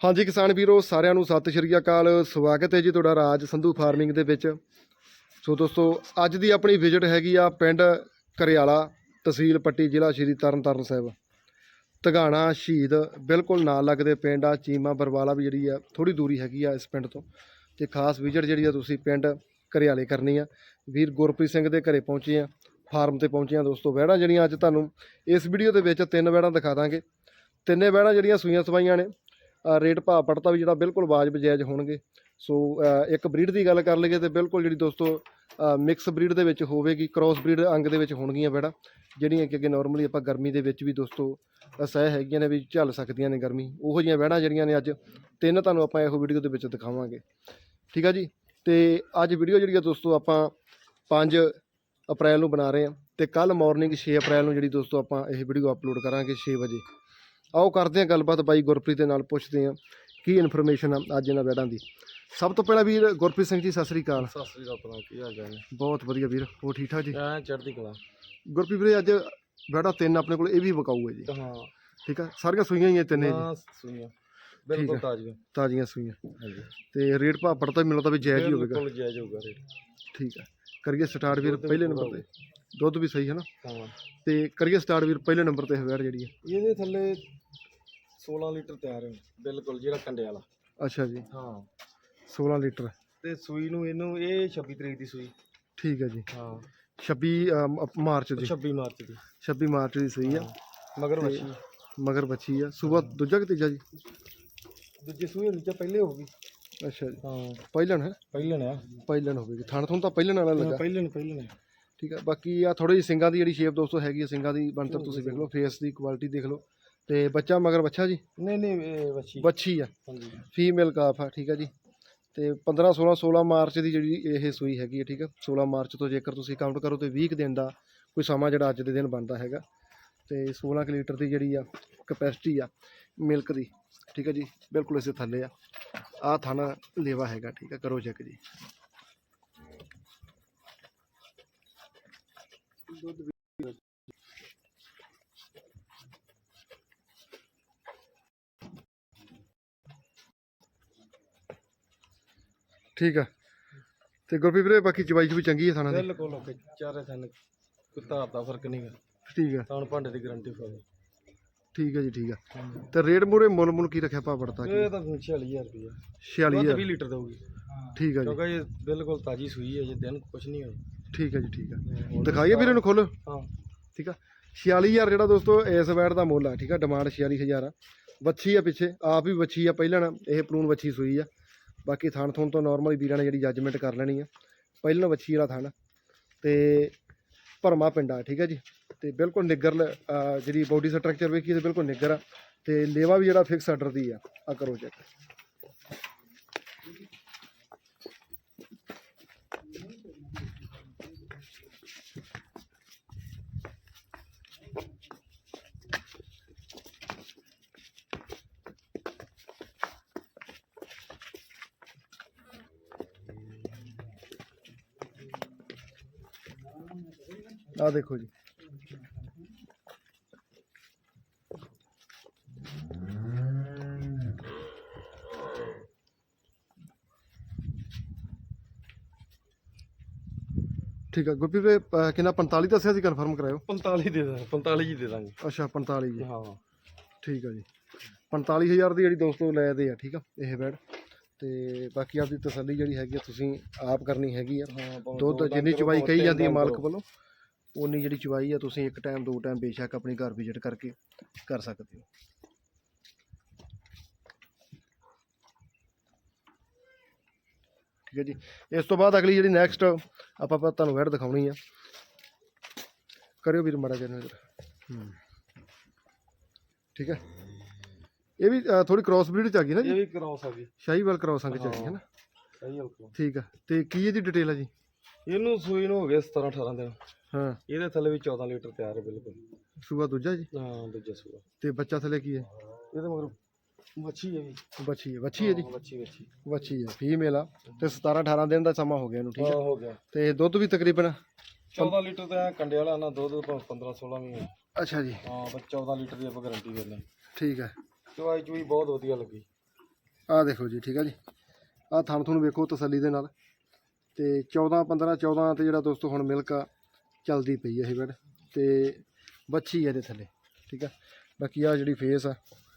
ਹਾਂਜੀ ਕਿਸਾਨ ਵੀਰੋ, ਸਾਰਿਆਂ ਨੂੰ ਸਤਿ ਸ਼੍ਰੀ ਅਕਾਲ। ਸਵਾਗਤ ਹੈ ਜੀ ਤੁਹਾਡਾ ਰਾਜ ਸੰਧੂ ਫਾਰਮਿੰਗ ਦੇ ਵਿੱਚ। ਸੋ ਦੋਸਤੋ, ਅੱਜ ਦੀ ਆਪਣੀ ਵਿਜ਼ਿਟ ਹੈਗੀ ਆ ਪਿੰਡ ਕਰਿਆਲਾ ਤਹਿਸੀਲ ਪੱਟੀ ਜ਼ਿਲ੍ਹਾ ਸ਼੍ਰੀ ਤਰਨਤਾਰਨ ਸਾਹਿਬ। ਤਗਾਣਾ ਸ਼ਹੀਦ ਬਿਲਕੁਲ ਨਾਲ ਲੱਗਦੇ ਪਿੰਡ ਆ, ਚੀਮਾ ਬਰਵਾਲਾ ਵੀ ਜਿਹੜੀ ਆ ਥੋੜੀ ਦੂਰੀ ਹੈਗੀ ਆ ਇਸ ਪਿੰਡ ਤੋਂ। ਤੇ ਖਾਸ ਵਿਜ਼ਿਟ ਜਿਹੜੀ ਆ ਤੁਸੀਂ ਪਿੰਡ ਕਰਿਆਲੇ ਕਰਨੀ ਆ। ਵੀਰ ਗੁਰਪ੍ਰੀਤ ਸਿੰਘ ਦੇ ਘਰੇ ਪਹੁੰਚੇ ਆ, ਫਾਰਮ ਤੇ ਪਹੁੰਚੇ ਆ ਦੋਸਤੋ। ਵਹਿੜਾਂ ਜਿਹੜੀਆਂ ਅੱਜ ਤੁਹਾਨੂੰ ਇਸ ਵੀਡੀਓ ਦੇ ਵਿੱਚ ਤਿੰਨ ਵਹਿੜਾਂ ਦਿਖਾ ਦਾਂਗੇ। ਤਿੰਨੇ ਵਹਿੜਾਂ ਜਿਹੜੀਆਂ ਸੂਈਆਂ ਸਵਾਈਆਂ ਨੇ ਰੇਟ ਭਾਅ ਪੜਤਾ ਵੀ ਜਿਹੜਾ ਬਿਲਕੁਲ ਵਾਜਬ ਜਾਇਜ਼ ਹੋਣਗੇ। ਸੋ ਇੱਕ ਬਰੀਡ ਦੀ ਗੱਲ ਕਰ ਲਈਏ ਤੇ ਬਿਲਕੁਲ ਜਿਹੜੀ ਦੋਸਤੋ ਮਿਕਸ ਬਰੀਡ ਦੇ ਵਿੱਚ ਹੋਵੇਗੀ ਕ੍ਰਾਸ ਬਰੀਡ ਅੰਗ ਦੇ ਵਿੱਚ ਹੋਣਗੀਆਂ ਵਹਿੜਾਂ ਜਿਹੜੀਆਂ ਕਿ ਅੱਗੇ ਨਾਰਮਲੀ ਆਪਾਂ ਗਰਮੀ ਦੇ ਵਿੱਚ ਵੀ ਦੋਸਤੋ ਸਹਿ ਹੈਗੀਆਂ ਨੇ ਵੀ ਝੱਲ ਸਕਦੀਆਂ ਨੇ ਗਰਮੀ। ਉਹੋ ਜਿਹੀਆਂ ਵਹਿੜਾਂ ਜਿਹੜੀਆਂ ਨੇ ਅੱਜ ਤਿੰਨ ਤੁਹਾਨੂੰ ਆਪਾਂ ਇਹੋ ਵੀਡੀਓ ਦੇ ਵਿੱਚ ਦਿਖਾਵਾਂਗੇ। ਠੀਕ ਆ ਜੀ? ਤੇ ਅੱਜ ਵੀਡੀਓ ਜਿਹੜੀ ਆ ਦੋਸਤੋ ਆਪਾਂ 5 ਅਪ੍ਰੈਲ ਨੂੰ ਬਣਾ ਰਹੇ ਹਾਂ ਤੇ ਕੱਲ ਮਾਰਨਿੰਗ 6 ਅਪ੍ਰੈਲ ਨੂੰ ਜਿਹੜੀ ਦੋਸਤੋ ਆਪਾਂ ਇਹ ਵੀਡੀਓ ਅਪਲੋਡ ਕਰਾਂਗੇ 6 ਵਜੇ। ਆਓ ਕਰਦੇ ਹਾਂ ਗੱਲਬਾਤ ਬਾਈ ਗੁਰਪ੍ਰੀਤ ਦੇ ਨਾਲ ਪੁੱਛਦੇ ਹਾਂ ਕੀ ਇਨਫੋਰਮੇਸ਼ਨ ਆ ਅੱਜ ਇਹਨਾਂ ਵੈੜਾਂ ਦੀ। ਸਭ ਤੋਂ ਪਹਿਲਾਂ ਵੀਰ ਗੁਰਪ੍ਰੀਤ ਸਿੰਘ ਜੀ ਸਤਿ ਸ੍ਰੀ ਅਕਾਲ। ਸਤਿ ਸ੍ਰੀ ਅਕਾਲ ਭਰਾ ਕੀ ਹਾਲ ਚਾਲ ਹੈ ਬਹੁਤ ਵਧੀਆ ਵੀਰ ਹੋ ਠੀਕ ਠਾਕ ਜੀ? ਐ ਚੜ੍ਹਦੀ ਕਲਾ। ਗੁਰਪ੍ਰੀਤ ਵੀਰੇ ਅੱਜ ਵੈੜਾ ਤਿੰਨ ਆਪਣੇ ਕੋਲ ਇਹ ਵੀ ਵਿਕਾਊ ਹੈ ਜੀ। ਹਾਂ। ਠੀਕ ਆ? ਸਾਰੀਆਂ ਸੂਈਆਂ ਹੀ ਆ ਤਿੰਨੇ ਜੀ। ਹਾਂ ਸੁਣੀਆ ਬਿਲਕੁਲ ਹੈ। ਤਾਜ਼ੀਆਂ। ਤਾਜ਼ੀਆਂ ਸੂਈਆਂ। ਹਾਂਜੀ। ਤੇ ਰੇਟ ਭਾਅ ਪੜਤਾ ਵੀ ਮਿਲਦਾ ਵੀ ਜਾਇਜ਼ ਹੀ ਹੋਵੇਗਾ। ਬਿਲਕੁਲ ਜਾਇਜ਼ ਹੋਊਗਾ ਰੇਟ। ਠੀਕ ਹੈ ਕਰੀਏ ਸਟਾਰਟ ਵੀਰ ਪਹਿਲੇ ਨੰਬਰ ਤੇ। ਦੁੱਧ ਵੀ ਸਹੀ ਹੈ ਨਾ? ਹਾਂ। ਤੇ ਕਰੀਏ ਸਟਾਰਟ ਵੀਰ ਪਹਿਲੇ ਨੰਬਰ ਤੇ ਵੈੜ ਜਿਹੜੀ ਹੈ। ਇਹਦੇ ਥੱਲੇ 16 ਲੀਟਰ ਤਿਆਰ ਹੈ ਬਿਲਕੁਲ ਜਿਹੜਾ ਕੰਡੇ ਵਾਲਾ। ਅੱਛਾ ਜੀ। ਹਾਂ। 16 ਲੀਟਰ। ਤੇ ਸੂਈ ਨੂੰ ਇਹਨੂੰ ਇਹ 26 ਤਰੀਕ ਦੀ ਸੂਈ। ਠੀਕ ਹੈ ਜੀ। ਹਾਂ। 26 ਅਮ, ਅਪ- ਮਾਰਚ ਦੀ। 26 ਮਾਰਚ ਦੀ। 26 ਮਾਰਚ ਦੀ ਸਹੀ ਆ। ਹਾਂ। ਮਗਰ ਮੱਛੀ ਮਗਰ ਬੱਚੀ ਆ। ਸਵੇਰ ਦੂਜਾ ਕਿ ਤੀਜਾ ਜੀ? ਦੂਜੀ ਸੂਈ ਹੁੰਦੀ ਜਾਂ ਪਹਿਲੇ ਹੋਊਗੀ। ਅੱਛਾ ਜੀ। ਹਾਂ। ਪਹਿਲਣ ਹੈ? ਪਹਿਲੇ ਨੇ ਪਹਿਲਣ ਹੋਵੇਗੀ। ਥਣ ਥਣ ਤਾਂ ਪਹਿਲਣ ਵਾਲਾ ਲੱਗਾ। ਪਹਿਲੇ ਨੇ ਪਹਿਲੇ ਨੇ ਠੀਕ ਆ। ਬਾਕੀ ਆ ਥੋੜੀ ਜਿਹੀ ਸਿੰਗਾਂ ਦੀ ਜਿਹੜੀ ਸ਼ੇਪ ਦੋਸਤੋ ਹੈਗੀ ਆ ਸਿੰਗਾਂ ਦੀ ਬਣਤਰ ਤੁਸੀਂ ਦੇਖ ਲਓ ਫੇਸ ਦੀ ਕੁਆਲਿਟੀ ਦੇਖ ਲਓ। ਤੇ ਬੱਚਾ ਮਗਰ ਬੱਚਾ ਜੀ? ਨਹੀਂ ਨਹੀਂ ਬੱਚੀ ਬੱਚੀ ਆ। ਹਾਂਜੀ। ਫੀਮੇਲ ਕਾਫ ਆ ਠੀਕ ਆ ਜੀ। ਤੇ 15 16 16 ਮਾਰਚ ਦੀ ਜਿਹੜੀ ਇਹ ਸੂਈ ਹੈਗੀ ਹੈ ਠੀਕ ਆ। 16 ਮਾਰਚ ਤੋਂ ਜੇਕਰ ਤੁਸੀਂ ਕਾਊਂਟ ਕਰੋ ਤੇ 20 ਕੁ ਦਿਨ ਦਾ ਕੋਈ ਸਮਾਂ ਜਿਹੜਾ ਅੱਜ ਦੇ ਦਿਨ ਬਣਦਾ ਹੈਗਾ। ਤੇ 16 ਕੁ ਲੀਟਰ ਦੀ ਜਿਹੜੀ ਆ ਕਪੈਸਿਟੀ ਆ ਮਿਲਕ ਦੀ ਠੀਕ ਆ ਜੀ। ਬਿਲਕੁਲ ਇਸੇ ਥੱਲੇ ਆ। ਆ ਥਾਣਾ ਲੇਵਾ ਹੈਗਾ ਠੀਕ ਆ। ਕਰੋ ਚੈੱਕ ਜੀ। ਠੀਕ ਆ। ਤੇ ਗੁਰਪ੍ਰੀਤ ਵੀਰੇ ਬਾਕੀ ਚਵਾਈ ਚ ਵੀ ਚੰਗੀ ਹੈ ਥਾਣਾ ਦੀ? ਬਿਲਕੁਲ ਓਕੇ ਚਾਰੇ ਥਨ ਕੁੱਤਾ ਦਾ ਫ਼ਰਕ ਨਹੀਂਗਾ ਠੀਕ ਆ। ਤਾਂ ਭਾਂਡੇ ਦੀ ਗਾਰੰਟੀ ਫੁੱਲ। ਠੀਕ ਆ ਜੀ ਠੀਕ ਆ। ਤੇ ਰੇਟ ਮੂਰੇ ਮੁੱਲ ਮੁੱਲ ਕੀ ਰੱਖਿਆ ਭਾ ਪੜਤਾ ਇਹ ਤਾਂ 46000 ਰੁਪਏ 46000 ਦੁੱਧ 20 ਲੀਟਰ ਦਊਗੀ। ਠੀਕ ਆ ਜੀ। ਕਿਉਂਕਿ ਇਹ ਬਿਲਕੁਲ ਤਾਜੀ ਸੂਈ ਹੈ ਜੇ ਦਿਨ ਕੁਛ ਨਹੀਂ ਹੋਇਆ ਠੀਕ ਆ ਜੀ ਠੀਕ ਆ ਦਿਖਾਈਏ ਵੀਰੇ ਨੂੰ ਖੋਲ ਹਾਂ। ਠੀਕ ਆ। 46000 ਜਿਹੜਾ ਦੋਸਤੋ ਇਸ ਵੈਟ ਦਾ ਮੁੱਲ ਆ ਠੀਕ ਆ ਡਿਮਾਂਡ 46000 ਆ। ਵੱਛੀ ਆ ਪਿੱਛੇ ਆਪ ਵੀ ਵੱਛੀ ਆ ਪਹਿਲਾਂ ਇਹ ਪਲੂਨ ਵੱਛੀ ਸੂਈ ਆ। ਬਾਕੀ ਥਣ ਥਣ ਤੋਂ ਨਾਰਮਲੀ ਵੀਰਾਂ ਨੇ ਜਿਹੜੀ ਜੱਜਮੈਂਟ ਕਰ ਲੈਣੀ ਆ। ਪਹਿਲਾਂ ਵੱਛੀ ਵਾਲਾ ਥਣ ਤੇ ਭਰਮਾ ਪਿੰਡਾ ਠੀਕ ਆ ਜੀ। ਤੇ ਬਿਲਕੁਲ ਨਿੱਗਰ ਜਿਹੜੀ ਬੋਡੀ ਸਟਰਕਚਰ ਵੇਖੀਏ ਤੇ ਬਿਲਕੁਲ ਨਿੱਗਰ ਆ। ਤੇ ਲੇਵਾ ਵੀ ਜਿਹੜਾ ਫਿਕਸ ਆਰਡਰ ਦੀ ਆ। ਆ ਕਰੋ ਚੈੱਕ ਆ ਦੇਖੋ ਜੀ। ਠੀਕ ਆ ਗੁੱਪੀ ਵੀਰੇ ਅਹ ਕਿੰਨਾ 45 ਦੱਸਿਆ ਸੀ ਕਨਫਰਮ ਕਰਾਇਓ? 45 ਦੇ ਦਾਂਗੇ 45 ਹੀ ਦੇ ਦਾਂਗੇ। ਅੱਛਾ 45 ਜੀ। ਹਾਂ। ਠੀਕ ਆ ਜੀ। 45000 ਦੀ ਜਿਹੜੀ ਦੋਸਤੋ ਲੈ ਦੇ ਆ ਠੀਕ ਆ ਇਹ ਬੈਡ। ਤੇ ਬਾਕੀ ਆਪਦੀ ਤਸੱਲੀ ਜਿਹੜੀ ਹੈਗੀ ਆ ਤੁਸੀਂ ਆਪ ਕਰਨੀ ਹੈਗੀ ਆ। ਹਾਂ ਦੁੱਧ ਜਿੰਨੀ ਚਵਾਈ ਕਹੀ ਜਾਂਦੀ ਹੈ ਮਾਲਕ। ਵੱਲੋਂ। ਉਨੀ ਜਿਹੜੀ ਚਵਾਈ ਆ ਤੁਸੀਂ ਇੱਕ ਟਾਈਮ ਦੋ ਟਾਈਮ ਬੇਸ਼ੱਕ ਆਪਣੀ ਘਰ ਵਿਜ਼ਿਟ ਕਰਕੇ ਕਰ ਸਕਦੇ ਹੋ। ਠੀਕ ਹੈ ਜੀ। ਇਸ ਤੋਂ ਬਾਅਦ ਅਗਲੀ ਜਿਹੜੀ ਨੈਕਸਟ ਆਪਾਂ ਤੁਹਾਨੂੰ ਵੈਡ ਦਿਖਾਉਣੀ ਆ। ਕਰਿਓ ਵੀਰ ਮਾੜਾ ਜਿਹਾ ਨਜ਼ਰ। ਹੂੰ। ਠੀਕ ਹੈ। ਇਹ ਵੀ ਥੋੜੀ ਕ੍ਰਾਸ ਬਰੀਡ ਚ ਆ ਗਈ ਨਾ ਇਹ ਜੀ ਵੀ ਕਰਾਉ ਸਕਦੀ ਸ਼ਾਹੀਵਾਲ ਕ੍ਰਾਸ ਅੰਗ ਚ ਆ ਗਈ ਹੈ ਨਾ? ਠੀਕ ਆ। ਤੇ ਕੀ ਇਹਦੀ ਡਿਟੇਲ ਆ ਜੀ? ਇਹਨੂੰ ਸੂਈ ਨੂੰ ਹੋ ਗਏ 17 18 ਦਿਨ। ਹਾਂ। ਇਹਦੇ ਥੱਲੇ ਵੀ 14 ਲੀਟਰ ਤਿਆਰ ਹੈ ਬਿਲਕੁਲ। ਸੂਆ ਦੂਜਾ ਜੀ? ਹਾਂ ਦੂਜਾ ਸੂਆ। ਤੇ ਬੱਚਾ ਥੱਲੇ ਕੀ ਹੈ? ਇਹਦੇ ਮਗਰ ਮੱਛੀ ਹੈ ਵੀ ਬੱਚੀ ਹੈ ਬੱਚੀ ਹੈ ਜੀ? ਹਾਂ, ਬੱਚੀ ਹੈ ਫੀਮੇਲ ਆ ਤੇ 17 18 ਦਿਨ ਦਾ ਸਮਾਂ ਹੋ ਗਿਆ ਇਹਨੂੰ ਠੀਕ ਹਾਂ? ਹੈ ਹੋ ਗਿਆ। ਤੇ ਦੁੱਧ ਵੀ ਤਕਰੀਬਨ 14 ਲੀਟਰ ਤਾਂ ਕੰਡੇ ਵਾਲਾ ਨਾ ਦੁੱਧ 15 16 ਵੀ ਹੈ। ਅੱਛਾ ਜੀ। ਹਾਂ ਬਸ 14 ਲੀਟਰ ਦੀ ਆਪਾਂ ਗਾਰੰਟੀ ਦਿੰਦੇ ਠੀਕ ਹੈ। ਚਵਾਈ ਚੂਈ ਬਹੁਤ ਵਧੀਆ ਲੱਗੀ। ਆਹ ਦੇਖੋ ਜੀ ਠੀਕ ਆ ਜੀ। ਆਹ ਥਣ ਤੁਹਾਨੂੰ ਵੇਖੋ ਤਸੱਲੀ ਦੇ ਨਾਲ। ਤੇ 14 15 14 ਤੇ ਜਿਹੜਾ ਦੋਸਤੋ ਹੁਣ ਮਿਲਕ ਆ ਚੱਲਦੀ ਪਈ ਹੈ ਇਹ ਬੈਡ ਤੇ ਬੱਚੀ ਹੈ ਇਹਦੇ ਥੱਲੇ ਠੀਕ ਆ? ਬਾਕੀ ਆ ਜਿਹੜੀ ਫੇਸ ਆ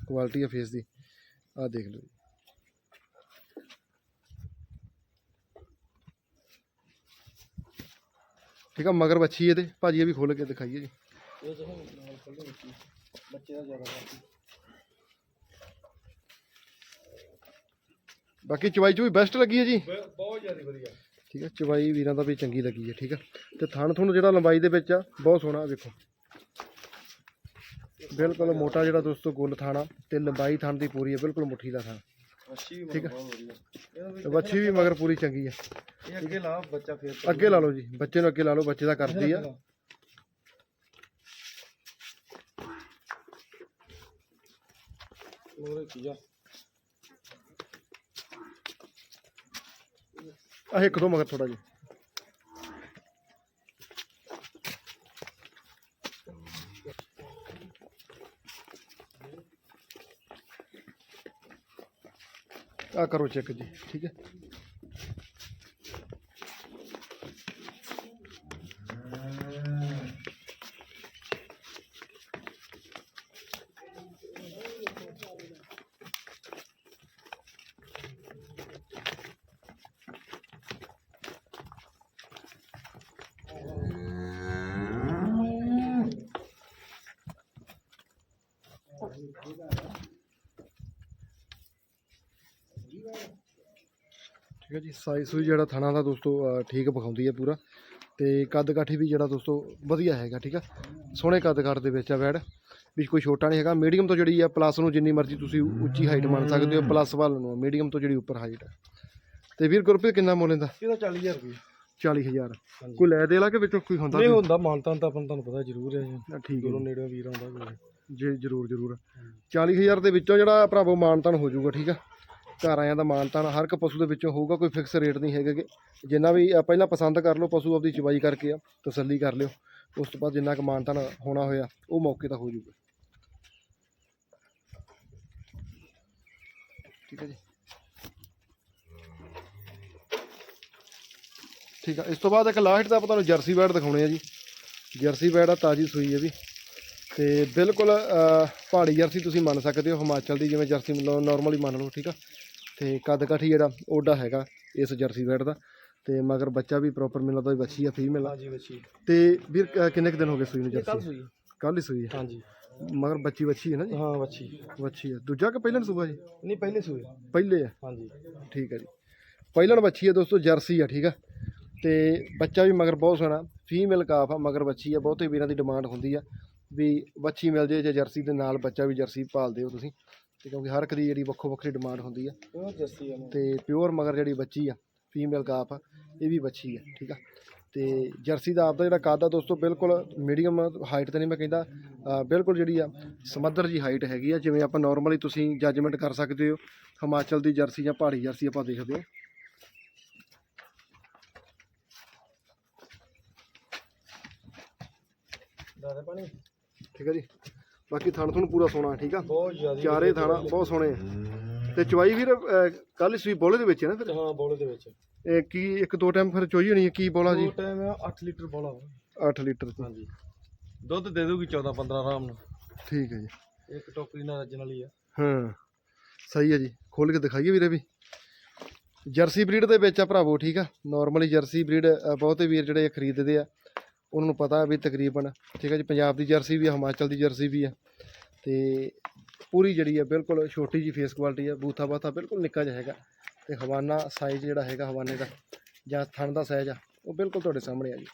ਕੁਆਲਿਟੀ ਆ ਫੇਸ ਦੀ ਆਹ ਦੇਖ ਲਓ। ਠੀਕ ਆ ਮਗਰ ਬੱਚੀ ਇਹਦੇ। ਭਾਜੀ ਇਹ ਵੀ ਖੋਲ ਕੇ ਦਿਖਾਈਏ ਜੀ। ਇਹ ਜਿਹੜੇ ਨਾਲ ਖੋਲ੍ਹੀ ਬੱਚੀ ਬੱਚੇ ਦਾ ਜ਼ਿਆਦਾ ਕਰਦੀ ਬਾਕੀ ਚਵਾਈ ਚ ਵੀ ਬੈਸਟ ਲੱਗੀ ਹੈ ਜੀ। ਬਹੁਤ ਜ਼ਿਆਦਾ ਵਧੀਆ। ਠੀਕ ਹੈ ਚਵਾਈ ਵੀਰਾਂ ਦਾ ਵੀ ਚੰਗੀ ਲੱਗੀ ਹੈ ਠੀਕ ਹੈ ਤੇ ਥਣ ਤੁਹਾਨੂੰ ਜਿਹੜਾ ਲੰਬਾਈ ਦੇ ਵਿੱਚ ਆ ਬਹੁਤ ਸੋਹਣਾ ਵੇਖੋ। ਬਿਲਕੁਲ ਮੋਟਾ ਜਿਹੜਾ ਦੋਸਤੋ ਗੁੱਲ ਥਾਣਾ ਤੇ ਲੰਬਾਈ ਥਣ ਦੀ ਪੂਰੀ ਹੈ ਬਿਲਕੁਲ ਮੁੱਠੀ ਦਾ ਥਣ। ਠੀਕ ਵਧੀਆ। ਇਹਦਾ ਵੀ ਤੇ ਬੱਚੀ ਵੀ ਮਗਰ ਪੂਰੀ ਚੰਗੀ ਹੈ ਇਹ ਅੱਗੇ ਲਾ ਬੱਚਾ ਫੇਰ ਅੱਗੇ ਲਾ ਲਓ ਜੀ ਬੱਚੇ ਨੂੰ ਅੱਗੇ ਲਾ ਲਓ ਬੱਚੇ ਦਾ ਕਰਦੀ ਆ। ਹੋਰ ਕੀ ਆ? ਆਹ ਇੱਕ ਦੋ ਮਗਰ ਥੋੜਾ ਜਿਹਾ। ਆ ਕਰੋ ਚੈੱਕ ਜੀ ਠੀਕ ਹੈ। ਠੀਕ ਹੈ ਜੀ ਸਾਈਜ਼ ਸੂਈ ਜਿਹੜਾ ਥਣਾ ਦਾ ਦੋਸਤੋ ਠੀਕ ਵਿਖਾਉਂਦੀ ਹੈ ਪੂਰਾ। ਤੇ ਕੱਦ ਕਾਠੀ ਵੀ ਜਿਹੜਾ ਦੋਸਤੋ ਵਧੀਆ ਹੈਗਾ ਠੀਕ ਆ ਸੋਹਣੇ ਕੱਦ ਕਾਠ ਦੇ ਵਿੱਚ ਆ ਬੈਡ ਵੀ ਕੋਈ ਛੋਟਾ ਨਹੀਂ ਹੈਗਾ। ਮੀਡੀਅਮ ਤੋਂ ਜਿਹੜੀ ਆ ਪਲੱਸ ਨੂੰ ਜਿੰਨੀ ਮਰਜ਼ੀ ਤੁਸੀਂ ਉੱਚੀ ਹਾਈਟ ਮੰਨ ਸਕਦੇ ਹੋ ਪਲੱਸ ਵੱਲ ਨੂੰ ਮੀਡੀਅਮ ਤੋਂ ਜਿਹੜੀ ਉੱਪਰ ਹਾਈਟ ਹੈ ਤੇ ਵੀਰ ਗੁਰਪ੍ਰੀਤ ਕਿੰਨਾ ਮੁੱਲ ਇਹਦਾ? ਇਹਦਾ 40000 ਰੁਪਏ 40000 ਹਾਂਜੀ। ਕੋਈ ਲੈ ਦੇ ਲਾ ਕੇ ਵਿੱਚੋਂ ਕੋਈ ਹੁੰਦਾ ਨਹੀਂ? ਹੁੰਦਾ ਮਾਨਤਾਂ ਤਾਂ ਆਪਾਂ ਨੂੰ ਤੁਹਾਨੂੰ ਪਤਾ ਜ਼ਰੂਰ ਹੈ ਠੀਕ ਹੈ ਜਦੋਂ ਨੇੜੇ ਵੀਰ ਆਉਂਦਾ ਕੋਈ। ਜੀ ਜਰੂਰ ਜਰੂਰ। 40000 ਦੇ ਵਿੱਚੋਂ ਜਿਹੜਾ ਭਰਾਵੋ ਮਾਨਤਾਨ ਹੋ ਜਾਊਗਾ ਠੀਕ ਆ? ਘਰ ਆਇਆਂ ਦਾ ਮਾਨਤਾਨ ਹਰ ਇੱਕ ਪਸ਼ੂ ਦੇ ਵਿੱਚੋਂ ਹੋਊਗਾ ਕੋਈ ਫਿਕਸ ਰੇਟ ਨਹੀਂ ਹੈਗਾ ਕਿ ਜਿੰਨਾ ਵੀ ਪਹਿਲਾਂ ਪਸੰਦ ਕਰ ਲਓ ਪਸ਼ੂ ਆਪਦੀ ਚਵਾਈ ਕਰਕੇ ਆ ਤਸੱਲੀ ਕਰ ਲਿਓ। ਉਸ ਤੋਂ ਬਾਅਦ ਜਿੰਨਾ ਕੁ ਮਾਨਤਾਨ ਹੋਣਾ ਹੋਇਆ ਉਹ ਮੌਕੇ ਤਾਂ ਹੋ ਜਾਊਗਾ। ਠੀਕ ਹੈ ਜੀ? ਠੀਕ ਆ ਇਸ ਤੋਂ ਬਾਅਦ ਇੱਕ ਲਾਸਟ ਦਾ ਆਪਾਂ ਤੁਹਾਨੂੰ ਜਰਸੀ ਬੈਡ ਦਿਖਾਉਣੇ ਆ ਜੀ। ਜਰਸੀ ਬੈਡ ਆ ਤਾਜੀ ਸੂਈ ਹੈ ਵੀ ਤੇ ਬਿਲਕੁਲ ਪਹਾੜੀ ਜਰਸੀ ਤੁਸੀਂ ਮੰਨ ਸਕਦੇ ਹੋ ਹਿਮਾਚਲ ਦੀ ਜਿਵੇਂ ਜਰਸੀ ਨਾਰਮਲੀ ਮੰਨ ਲਓ ਠੀਕ ਆ? ਤੇ ਕੱਦ ਕਾਠੀ ਜਿਹੜਾ ਓਡਾ ਹੈਗਾ ਇਸ ਜਰਸੀ ਬੈਡ ਦਾ। ਤੇ ਮਗਰ ਬੱਚਾ ਵੀ ਪ੍ਰੋਪਰ ਮੈਨੂੰ ਲੱਗਦਾ ਵੀ ਬੱਚੀ ਆ ਫੀਮੇਲ ਆ। ਹਾਂਜੀ ਬੱਚੀ। ਤੇ ਵੀਰ ਕਿੰਨੇ ਕੁ ਦਿਨ ਹੋ ਗਏ ਸੂਈ ਨੂੰ ਜਰਸੀ? ਸੂਈ। ਕੱਲ ਹੀ ਸੂਈ ਹੈ ਹਾਂਜੀ। ਮਗਰ ਬੱਚੀ ਬੱਚੀ ਹੈ ਨਾ ਜੀ? ਹਾਂ ਬੱਚੀ ਬੱਚੀ ਹੈ ਦੂਜਾ ਕਿ ਪਹਿਲਾਂ ਸੂਆ ਜੀ? ਨਹੀਂ ਪਹਿਲੇ ਸੂਈ ਪਹਿਲੇ ਆ। ਹਾਂਜੀ। ਠੀਕ ਹੈ ਜੀ। ਪਹਿਲਣ ਬੱਚੀ ਹੈ ਦੋਸਤੋ ਜਰਸੀ ਆ ਠੀਕ ਆ? ਤੇ ਬੱਚਾ ਵੀ ਮਗਰ ਬਹੁਤ ਸੋਹਣਾ। ਫੀਮੇਲ ਕਾਫ ਆ ਮਗਰ ਬੱਚੀ ਆ ਬਹੁਤੇ ਵੀਰਾਂ ਦੀ ਡਿਮਾਂਡ ਹੁੰਦੀ ਆ। ਵੀ ਬੱਚੀ ਮਿਲ ਜੇ ਜੇ ਜਰਸੀ ਦੇ ਨਾਲ ਬੱਚਾ ਵੀ ਜਰਸੀ ਪਾਲਦੇ ਹੋ ਤੁਸੀਂ ਤੇ ਕਿਉਂਕਿ ਹਰ ਇੱਕ ਦੀ ਜਿਹੜੀ ਵੱਖੋ ਵੱਖਰੀ ਡਿਮਾਂਡ ਹੁੰਦੀ ਆ। ਆ। ਤੇ ਪਿਓਰ ਮਗਰ ਜਿਹੜੀ ਬੱਚੀ ਆ ਫੀਮੇਲ ਕਾਫ ਆ ਇਹ ਵੀ ਬੱਚੀ ਆ ਠੀਕ ਆ। ਤੇ ਜਰਸੀ ਦਾ ਆਪਦਾ ਜਿਹੜਾ ਕੱਦ ਆ ਦੋਸਤੋ ਬਿਲਕੁਲ ਮੀਡੀਅਮ ਹਾਈਟ ਤੇ ਨਹੀਂ ਮੈਂ ਕਹਿੰਦਾ ਬਿਲਕੁਲ ਜਿਹੜੀ ਆ ਸਮੱਧਰ ਜੀ ਹਾਈਟ ਹੈਗੀ ਆ ਜਿਵੇਂ ਆਪਾਂ ਨਾਰਮਲੀ ਤੁਸੀਂ ਜੱਜਮੈਂਟ ਕਰ ਸਕਦੇ ਹੋ ਹਿਮਾਚਲ ਦੀ ਜਰਸੀ ਜਾਂ ਪਹਾੜੀ ਜਰਸੀ ਆਪਾਂ ਦੇਖਦੇ ਹਾਂ ਦਾਦਾ ਪਾਣੀ? ਠੀਕ ਹੈ ਜੀ। ਬਾਕੀ ਥਣ ਥਣ ਪੂਰਾ ਸੋਹਣਾ ਠੀਕ ਆ? ਬਹੁਤ ਜ਼ਿਆਦਾ ਚਾਰੇ ਥਾਣਾ ਬਹੁਤ ਸੋਹਣੇ ਆ। ਤੇ ਚਵਾਈ ਵੀਰ ਕੱਲ ਸੂਈ ਬੋਲੇ ਦੇ ਵਿੱਚ ਹੈ ਨਾ ਫਿਰ? ਹਾਂ ਬੋਲੇ ਦੇ ਵਿੱਚ। ਇਹ ਕੀ ਇੱਕ ਦੋ ਟਾਈਮ ਫਿਰ ਚੋਈ ਹੋਣੀ ਹੈ ਕੀ ਬੋਲਾ ਜੀ? ਉਹ ਟਾਈਮ ਆ 8 ਲੀਟਰ ਬੋਲਾ 8 ਲੀਟਰ ਦੀ। ਹਾਂਜੀ। ਦੁੱਧ ਦੇ ਦੂਗੀ 14 15 ਆਰਾਮ ਨਾਲ ਠੀਕ ਹੈ ਜੀ। ਇੱਕ ਟੋਕਰੀ ਨਾਲ ਰੱਜਣ ਵਾਲੀ ਆ। ਹਾਂ ਸਹੀ ਹੈ ਜੀ। ਖੋਲ ਕੇ ਦਿਖਾਈਏ ਵੀਰੇ ਵੀ। ਜਰਸੀ ਬਰੀਡ ਦੇ ਵਿੱਚ ਆ ਭਰਾਵੋ ਠੀਕ ਆ? ਨਾਰਮਲੀ ਜਰਸੀ ਬਰੀਡ ਬਹੁਤੇ ਵੀਰ ਜਿਹੜੇ ਖਰੀਦਦੇ ਆ। ਉਹਨਾਂ ਨੂੰ ਪਤਾ ਵੀ ਤਕਰੀਬਨ, ਠੀਕ ਹੈ ਜੀ, ਪੰਜਾਬ ਦੀ ਜਰਸੀ ਵੀ ਆ, ਹਿਮਾਚਲ ਦੀ ਜਰਸੀ ਵੀ ਆ। ਤੇ ਪੂਰੀ ਜਿਹੜੀ ਆ, ਬਿਲਕੁਲ ਛੋਟੀ ਜੀ ਫੇਸ ਕੁਆਲਿਟੀ ਆ, ਬੂਥਾ ਬਾਥਾ ਬਿਲਕੁਲ ਨਿੱਕਾ ਜਿਹਾ ਹੈਗਾ। ਤੇ ਹਵਾਨਾ ਸਾਈਜ਼ ਜਿਹੜਾ ਹੈਗਾ, ਹਵਾਨੇ ਦਾ, ਜਾਂ ਥਣ ਦਾ ਸਾਈਜ਼ ਆ, ਉਹ ਬਿਲਕੁਲ ਤੁਹਾਡੇ ਸਾਹਮਣੇ ਆ ਜੀ।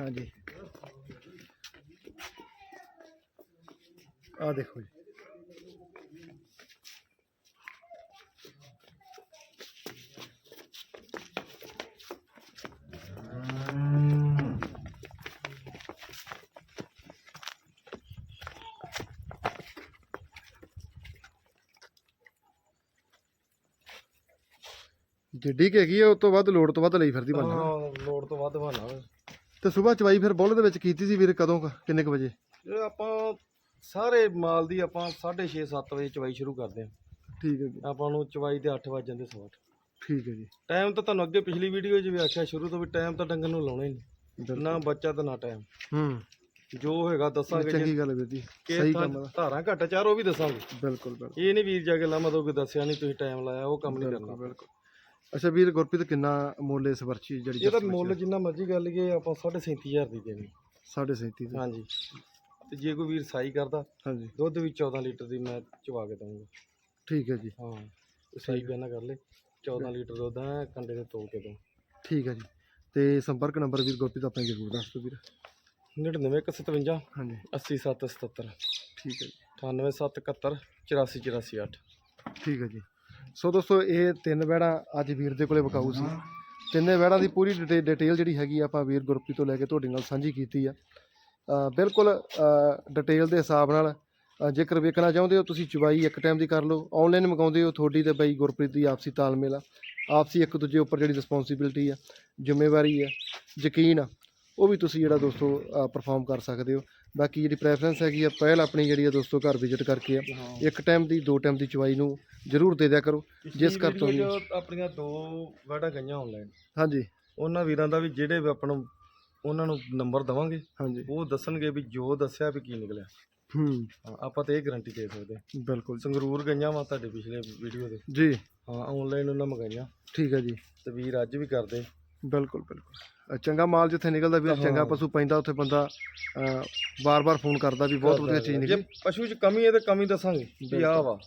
ਹਾਂਜੀ। ਆ ਦੇਖੋ ਜੀ। ਜਿੱਡੀ ਕੁ ਹੈਗੀ ਆ ਉਸ ਤੋਂ ਵੱਧ ਲੋੜ ਤੋਂ ਵੱਧ ਲਈ ਫਿਰਦੀ ਬੰਦਾ ਹਾਂ ਲੋੜ ਤੋਂ ਵੱਧ ਵਾ। ਤੇ ਸਵੇਰ ਚਵਾਈ ਫਿਰ ਬੁੱਲ ਦੇ ਵਿੱਚ ਕੀਤੀ ਸੀ ਵੀਰ ਕਦੋਂ ਕੁ? ਕਿੰਨੇ ਕੁ ਵਜੇ? ਇਹ ਆਪਾਂ ਸਾਰੇ ਮਾਲ ਦੀ ਆਪਾਂ 6:30 7 ਵਜੇ ਚਵਾਈ ਸ਼ੁਰੂ ਕਰਦੇ ਹਾਂ। ਠੀਕ ਹੈ ਜੀ। ਆਪਾਂ ਨੂੰ ਚਵਾਈ ਦੇ 8 ਵਜ ਜਾਂਦੇ ਸਵਾ ਠੀਕ ਹੈ ਜੀ। ਟਾਈਮ ਤਾਂ ਤੁਹਾਨੂੰ ਅੱਗੇ ਪਿਛਲੀ ਵੀਡੀਓ 'ਚ ਵੀ ਆਖਿਆ ਸ਼ੁਰੂ ਤੋਂ ਵੀ ਟਾਈਮ ਤਾਂ ਡੰਗਰ ਨੂੰ ਲਾਉਣਾ ਹੀ ਨਹੀਂ। ਬਿਲਕੁਲ। ਨਾ ਬੱਚਾ ਤੇ ਨਾ ਟਾਈਮ। ਹੂੰ। ਜੋ ਹੋਏਗਾ ਦੱਸਾਂਗੇ ਜੇ ਚੰਗੀ ਗੱਲ ਹੈ ਵੀਰ ਜੀ। ਸਹੀ ਕੰਮ ਹੈ ਧਾਰਾਂ ਘੱਟ ਚਾਰ ਉਹ ਵੀ ਦੱਸਾਂਗੇ। ਬਿਲਕੁਲ ਬਿਲਕੁਲ। ਇਹ ਨਹੀਂ ਵੀਰ ਜਾ ਕੇ ਲਾਮਾ ਦੋ ਕਿ ਦੱਸਿਆ ਨਹੀਂ ਤੁਸੀਂ ਟਾਈਮ ਲਾਇਆ ਉਹ ਕੰਮ ਨਹੀਂ ਕਰਨਾ। ਬਿਲਕੁਲ। ਅੱਛਾ ਵੀਰ ਗੁਰਪ੍ਰੀਤ ਕਿੰਨਾ ਮੁੱਲ ਇਸ ਵਰਚੀ ਜਿਹੜੀ ਇਹਦਾ ਮੁੱਲ ਜਿੰਨਾ ਮਰਜ਼ੀ ਗੱਲ ਲਈਏ ਆਪਾਂ 37500 ਦੀ ਦੇਣੀ। 37 ਦੀ। ਹਾਂਜੀ। ਤੇ ਜੇ ਕੋਈ ਵੀਰ ਸਾਈ ਕਰਦਾ ਹਾਂਜੀ। ਦੁੱਧ ਵੀ 14 ਲੀਟਰ ਦੀ ਮੈਂ ਚਵਾ ਕੇ ਦਊਂਗਾ। ਠੀਕ ਹੈ ਜੀ। ਹਾਂ ਸਾਈ ਬਿਆਨਾ ਕਰ ਲੈ 14 ਲੀਟਰ ਦੁੱਧ ਆ ਕੰਡੇ ਤੇ ਤੋਲ ਕੇ ਦਊਂ। ਠੀਕ ਹੈ ਜੀ। ਤੇ ਸੰਪਰਕ ਨੰਬਰ ਵੀਰ ਗੁਰਪ੍ਰੀਤ ਆਪਣੇ ਜ਼ਰੂਰ ਦੱਸ ਦਿਓ ਵੀਰ। 9957 ਹਾਂਜੀ। 8777 ਠੀਕ ਹੈ ਜੀ। 98771 84488 ਠੀਕ ਹੈ ਜੀ। ਸੋ ਦੋਸਤੋ, ਇਹ ਤਿੰਨ ਵਹਿੜਾਂ ਅੱਜ ਵੀਰ ਦੇ ਕੋਲੇ ਵਿਕਾਊ ਸੀ। ਤਿੰਨੇ ਵਹਿੜਾਂ ਦੀ ਪੂਰੀ ਡਿਟੇ- ਡਿਟੇਲ ਜਿਹੜੀ ਹੈਗੀ ਆ, ਆਪਾਂ ਵੀਰ ਗੁਰਪ੍ਰੀਤ ਤੋਂ ਲੈ ਕੇ ਤੁਹਾਡੇ ਨਾਲ ਸਾਂਝੀ ਕੀਤੀ ਆ। ਬਿਲਕੁਲ ਡਿਟੇਲ ਦੇ ਹਿਸਾਬ ਨਾਲ ਜੇਕਰ ਵੇਖਣਾ ਚਾਹੁੰਦੇ ਹੋ, ਤੁਸੀਂ ਚੁਬਾਈ ਇੱਕ ਟਾਈਮ ਦੀ ਕਰ ਲਓ। ਆਨਲਾਈਨ ਮੰਗਾਉਂਦੇ ਹੋ ਤੁਹਾਡੀ ਤੇ ਬਾਈ ਗੁਰਪ੍ਰੀਤ ਦੀ ਆਪਸੀ ਤਾਲਮੇਲ ਆ। ਆਪਸੀ ਇੱਕ ਦੂਜੇ ਉੱਪਰ ਜਿਹੜੀ ਰਿਸਪੌਂਸਿਬਿਲਟੀ ਆ, ਜ਼ਿੰਮੇਵਾਰੀ ਆ, ਯਕੀਨ ਆ। ਉਹ ਵੀ ਤੁਸੀਂ ਜਿਹੜਾ ਦੋਸਤੋ ਪਰਫਾਰਮ ਕਰ ਸਕਦੇ ਹੋ। ਬਾਕੀ ਜਿਹੜੀ ਪ੍ਰੈਫਰੈਂਸ ਹੈਗੀ ਆ ਪਹਿਲ ਆਪਣੀ ਜਿਹੜੀ ਆ ਦੋਸਤੋ ਘਰ ਵਿਜ਼ਿਟ ਕਰਕੇ ਆ। ਇੱਕ ਟਾਈਮ ਦੀ ਦੋ ਟਾਈਮ ਦੀ ਚਵਾਈ ਨੂੰ ਜ਼ਰੂਰ ਦੇ ਦਿਆ ਕਰੋ। ਜਿਸ ਘਰ ਤੋਂ ਵੀ ਆਪਣੀਆਂ ਦੋ ਵੜਾ ਗਈਆਂ ਆਨਲਾਈਨ ਹਾਂਜੀ। ਉਹਨਾਂ ਵੀਰਾਂ ਦਾ ਵੀ ਜਿਹੜੇ ਵੀ ਆਪਾਂ ਨੂੰ ਉਹਨਾਂ ਨੂੰ ਨੰਬਰ ਦਵਾਂਗੇ। ਹਾਂਜੀ। ਉਹ ਦੱਸਣਗੇ ਵੀ ਜੋ ਦੱਸਿਆ ਵੀ ਕੀ ਨਿਕਲਿਆ। ਹੂੰ। ਹਾਂ, ਆਪਾਂ ਤੇ ਇਹ ਗਾਰੰਟੀ ਦੇ ਸਕਦੇ ਹਾਂ। ਬਿਲਕੁਲ। ਸੰਗਰੂਰ ਗਈਆਂ ਵਾ ਤੁਹਾਡੇ ਪਿਛਲੇ ਵੀਡੀਓ ਦੇ। ਜੀ। ਹਾਂ ਆਨਲਾਈਨ ਉਹਨਾਂ ਮੰਗਾਈਆਂ। ਠੀਕ ਹੈ ਜੀ। ਤੇ ਵੀਰ ਅੱਜ ਵੀ ਕਰਦੇ। ਬਿਲਕੁਲ ਬਿਲਕੁਲ। ਚੰਗਾ ਮਾਲ ਜਿੱਥੇ ਨਿਕਲਦਾ ਵੀ ਚੰਗਾ ਪਸ਼ੂ ਪੈਂਦਾ ਉੱਥੇ ਬੰਦਾ ਬਾਰ-ਬਾਰ ਫੋਨ ਕਰਦਾ ਵੀ ਬਹੁਤ ਵਧੀਆ ਚੀਜ਼ ਜੇ ਨਿਕਲੀ ਪਸ਼ੂ 'ਚ ਕਮੀ ਹੈ ਤੇ ਕਮੀ ਦੱਸਾਂਗੇ ਵੀ ਆਹ ਵਾ।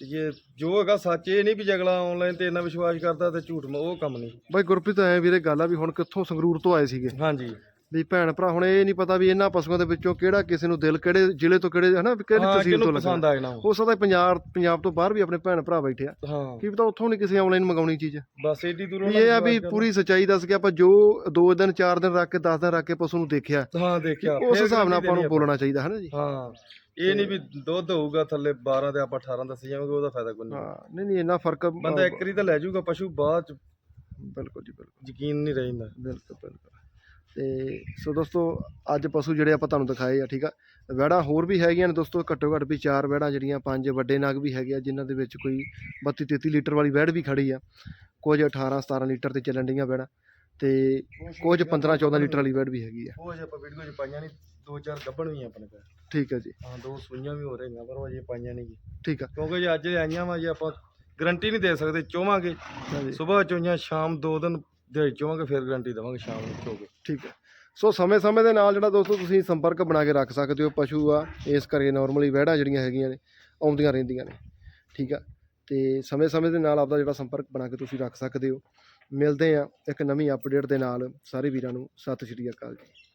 ਤੇ ਜੇ ਜੋ ਹੈਗਾ ਸੱਚ ਇਹ ਨਹੀਂ ਵੀ ਜਗਲਾ ਆਨਲਾਈਨ ਤੇ ਇੰਨਾ ਵਿਸ਼ਵਾਸ ਕਰਦਾ ਤੇ ਝੂਠ ਮ- ਉਹ ਕੰਮ ਨਹੀਂ। ਬਾਈ ਗੁਰਪ੍ਰੀਤ ਐ ਵੀਰੇ ਗੱਲ ਆ ਵੀ ਹੁਣ ਕਿੱਥੋਂ ਸੰਗਰੂਰ ਤੋਂ ਆਏ ਸੀਗੇ। ਹਾਂਜੀ। ਵੀ ਭੈਣ ਭਰਾ ਹੁਣ ਇਹ ਨਹੀਂ ਪਤਾ ਵੀ ਇਹਨਾਂ ਪਸ਼ੂਆਂ ਦੇ ਵਿੱਚੋਂ ਕਿਹੜਾ ਕਿਸੇ ਨੂੰ ਦਿਲ ਕਿਹੜੇ ਜ਼ਿਲ੍ਹੇ ਤੋਂ ਕਿਹੜੇ ਹਨਾ ਕਿਹੜੀ ਤਹਿਸੀਲ ਤੋਂ ਲੱਗਦਾ। ਹੋ ਸਕਦਾ ਪੰਜਾਬ ਪੰਜਾਬ ਤੋਂ ਬਾਹਰ ਵੀ ਆਪਣੇ ਭੈਣ ਭਰਾ ਬੈਠੇ ਆ। ਕੀ ਪਤਾ ਉੱਥੋਂ ਨਹੀਂ ਕਿਸੇ ਆਨਲਾਈਨ ਮੰਗਾਉਣੀ ਚੀਜ਼। ਬਸ ਏਡੀ ਦੂਰੋਂ ਇਹ ਆ ਵੀ ਪੂਰੀ ਸੱਚਾਈ ਦੱਸ ਕੇ ਆਪਾਂ ਜੋ 2 ਦਿਨ 4 ਦਿਨ ਰੱਖ ਕੇ 10 ਦਿਨ ਰੱਖ ਕੇ ਪਸ਼ੂ ਨੂੰ ਦੇਖਿਆ। ਹਾਂ ਦੇਖਿਆ। ਉਸ ਹਿਸਾਬ ਨਾਲ ਆਪਾਂ ਨੂੰ ਬੋਲਣਾ ਚਾਹੀਦਾ ਹਨਾ ਜੀ? ਹਾਂ। ਇਹ ਨਹੀਂ ਵੀ ਦੁੱਧ ਹੋਊਗਾ ਥੱਲੇ 12 ਤੇ ਆਪਾਂ 18 ਦੱਸੀ ਜਾਵਾਂਗੇ ਉਹਦਾ ਫਾਇਦਾ ਕੋਈ ਨਹੀਂ। ਹਾਂ ਨਹੀਂ ਨਹੀਂ ਇੰਨਾ ਫ਼ਰਕ ਬੰਦਾ ਇੱਕ ਵਾਰੀ ਤਾਂ ਲੈ ਜਾਊਗਾ ਪਸ਼ੂ ਬਾਅਦ ਚ ਬਿਲਕੁਲ ਜੀ ਬਿਲਕੁਲ। ਯਕੀਨ ਨਹੀਂ ਰਹਿੰਦਾ। ਬਿਲਕੁਲ ਬਿਲਕੁਲ। ਤੇ ਸੋ ਦੋਸਤੋ ਅੱਜ ਪਸ਼ੂ ਜਿਹੜੇ ਆਪਾਂ ਤੁਹਾਨੂੰ ਦਿਖਾਏ ਆ ਠੀਕ ਆ? ਵੈੜਾਂ ਹੋਰ ਵੀ ਹੈਗੀਆਂ ਨੇ ਦੋਸਤੋ ਘੱਟੋ ਘੱਟ ਵੀ ਚਾਰ ਵੈੜਾਂ ਜਿਹੜੀਆਂ ਪੰਜ ਵੱਡੇ ਨਗ ਵੀ ਹੈਗੇ ਆ ਜਿਨ੍ਹਾਂ ਦੇ ਵਿੱਚ ਕੋਈ 32 33 ਲੀਟਰ ਵਾਲੀ ਵੈੜ ਵੀ ਖੜੀ ਆ। ਕੁਝ 18 17 ਲੀਟਰ ਤੇ ਚੱਲਣ ਡੀਆਂ ਵੈੜਾਂ ਤੇ ਕੁਝ 15 14 ਲੀਟਰ ਵਾਲੀ ਵੈੜ ਵੀ ਹੈਗੀ ਆ। ਉਹ ਜੇ ਆਪਾਂ ਵੀਡੀਓ ਚ ਪਾਈਆਂ ਨਹੀਂ ਦੋ ਚਾਰ ਗੱਭਣ ਵੀ ਆ ਆਪਣੇ ਕੋਲ। ਠੀਕ ਹੈ ਜੀ। ਹਾਂ ਦੋ ਸੂਈਆਂ ਵੀ ਹੋ ਰਹੀਆਂ ਪਰ ਉਹ ਅਜੇ ਪਾਈਆਂ ਨਹੀਂ ਜੀ। ਠੀਕ ਆ। ਕਿਉਂਕਿ ਜੇ ਅੱਜ ਆਈਆਂ ਵਾ ਜੇ ਆਪਾਂ ਗਰੰਟੀ ਨਹੀਂ ਦੇ ਸਕਦੇ ਚੋਵਾਂਗੇ। ਸਵੇਰ ਚੋਈਆਂ ਸ਼ਾਮ ਦੋ ਦਿਨ ਦਿਹਾੜੀ ਚੋਵਾਂਗੇ, ਫਿਰ ਗਰੰਟੀ ਦੇਵਾਂਗੇ ਸ਼ਾਮ ਨੂੰ ਚੋਗੇ ਠੀਕ ਹੈ। ਸੋ ਸਮੇਂ-ਸਮੇਂ ਦੇ ਨਾਲ ਜਿਹੜਾ ਦੋਸਤੋ ਤੁਸੀਂ ਸੰਪਰਕ ਬਣਾ ਕੇ ਰੱਖ ਸਕਦੇ ਹੋ, ਪਸ਼ੂ ਆ, ਇਸ ਕਰਕੇ ਨਾਰਮਲੀ ਵਹਿੜਾਂ ਜਿਹੜੀਆਂ ਹੈਗੀਆਂ ਨੇ, ਆਉਂਦੀਆਂ ਰਹਿੰਦੀਆਂ ਨੇ। ਠੀਕ ਆ। ਤੇ ਸਮੇਂ-ਸਮੇਂ ਦੇ ਨਾਲ ਆਪਦਾ ਜਿਹੜਾ ਸੰਪਰਕ ਬਣਾ ਕੇ ਤੁਸੀਂ ਰੱਖ ਸਕਦੇ ਹੋ। ਮਿਲਦੇ ਆ ਇੱਕ ਨਵੀਂ ਅਪਡੇਟ ਦੇ ਨਾਲ। ਸਾਰੇ ਵੀਰਾਂ ਨੂੰ ਸਤਿ ਸ਼੍ਰੀ ਅਕਾਲ ਜੀ।